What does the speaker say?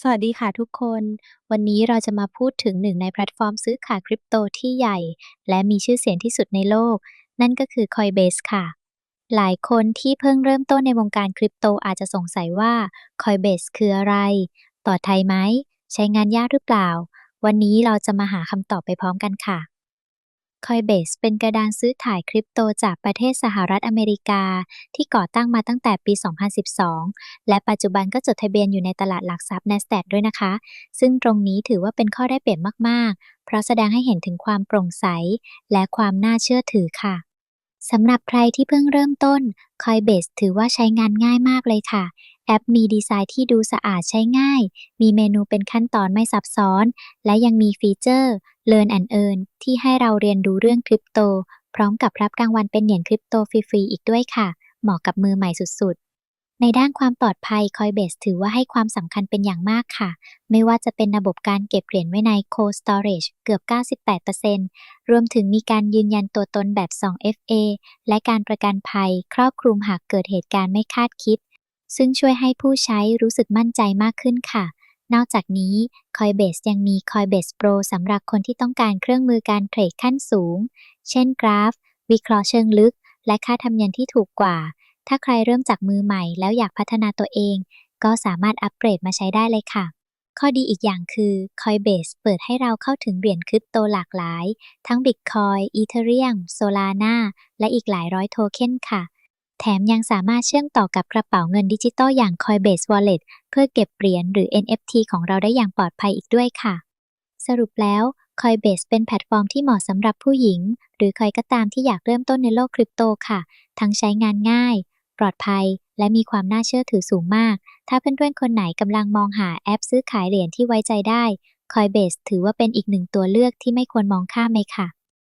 สวัสดีค่ะทุกคน วันนี้เราจะมาพูดถึงหนึ่งในแพลตฟอร์มซื้อขายคริปโตที่ใหญ่ และมีชื่อเสียงที่สุดในโลก นั่นก็คือ Coinbase ค่ะ หลายคนที่เพิ่งเริ่มต้นในวงการคริปโตอาจจะสงสัยว่า Coinbase คืออะไร ต่อไทยไหม ใช้งานยากหรือเปล่า วันนี้เราจะมาหาคำตอบไปพร้อมกันค่ะ Coinbase เป็นกระดานซื้อขายคริปโตจากประเทศสหรัฐอเมริกา ที่ก่อตั้งมาตั้งแต่ปี 2012 และปัจจุบันก็จดทะเบียนอยู่ในตลาดหลักทรัพย์ NASDAQ ด้วยนะคะ ซึ่งตรงนี้ถือว่าเป็นข้อได้เปรียบมาก ๆ เพราะแสดงให้เห็นถึงความโปร่งใส และความน่าเชื่อถือค่ะ สำหรับใครที่เพิ่งเริ่มต้น Coinbase ถือว่าใช้งานง่ายมากเลยค่ะ แอปมีดีไซน์ที่ดูสะอาดใช้ง่าย มีเมนูเป็นขั้นตอนไม่ซับซ้อน และยังมีฟีเจอร์ Learn and Earn ที่ให้เราเรียนรู้เรื่องคริปโต พร้อมกับรับรางวัลเป็นเหรียญคริปโตฟรีๆอีกด้วยค่ะ เหมาะกับมือใหม่สุดๆ ในด้านความปลอดภัย Coinbase ถือว่าให้ความสำคัญเป็นอย่างมากค่ะ ไม่ว่าจะเป็นระบบการเก็บเหรียญไว้ใน Cold Storage เกือบ 98%รวมถึงมีการยืนยันตัวตนแบบ 2FA และการประกันภัย ครอบคลุมหากเกิดเหตุการณ์ไม่คาดคิด ซึ่งช่วยให้ผู้ใช้รู้สึกมั่นใจมากขึ้นค่ะ นอกจากนี้ Coinbase ยังมี Coinbase Pro สำหรับคนที่ต้องการเครื่องมือการเทรดขั้นสูง เช่นกราฟ วิเคราะห์เชิงลึก และค่าธรรมเนียมที่ถูกกว่า ถ้าใครเริ่มจากมือใหม่แล้วอยากพัฒนาตัวเอง ก็สามารถอัปเกรดมาใช้ได้เลยค่ะ ข้อดีอีกอย่างคือ Coinbase เปิดให้เราเข้าถึงเหรียญคริปโตหลากหลาย ทั้ง Bitcoin Ethereum Solana และอีกหลายร้อยโทเค็นค่ะ แถมยังสามารถเชื่อมต่อกับกระเป๋าเงินดิจิตอลอย่าง Coinbase Wallet เพื่อเก็บเหรียญหรือ NFT ของเราได้อย่างปลอดภัยอีกด้วยค่ะ สรุปแล้ว Coinbase เป็นแพลตฟอร์มที่เหมาะสำหรับผู้หญิง หรือใครก็ตามที่อยากเริ่มต้นในโลกคริปโตค่ะ ทั้งใช้งานง่าย ปลอดภัย และมีความน่าเชื่อถือสูงมาก ถ้าเพื่อนๆคนไหนกำลังมองหาแอปซื้อขายเหรียญที่ไว้ใจได้ Coinbase ถือว่าเป็นอีกหนึ่งตัวเลือกที่ไม่ควรมองข้ามเลยค่ะ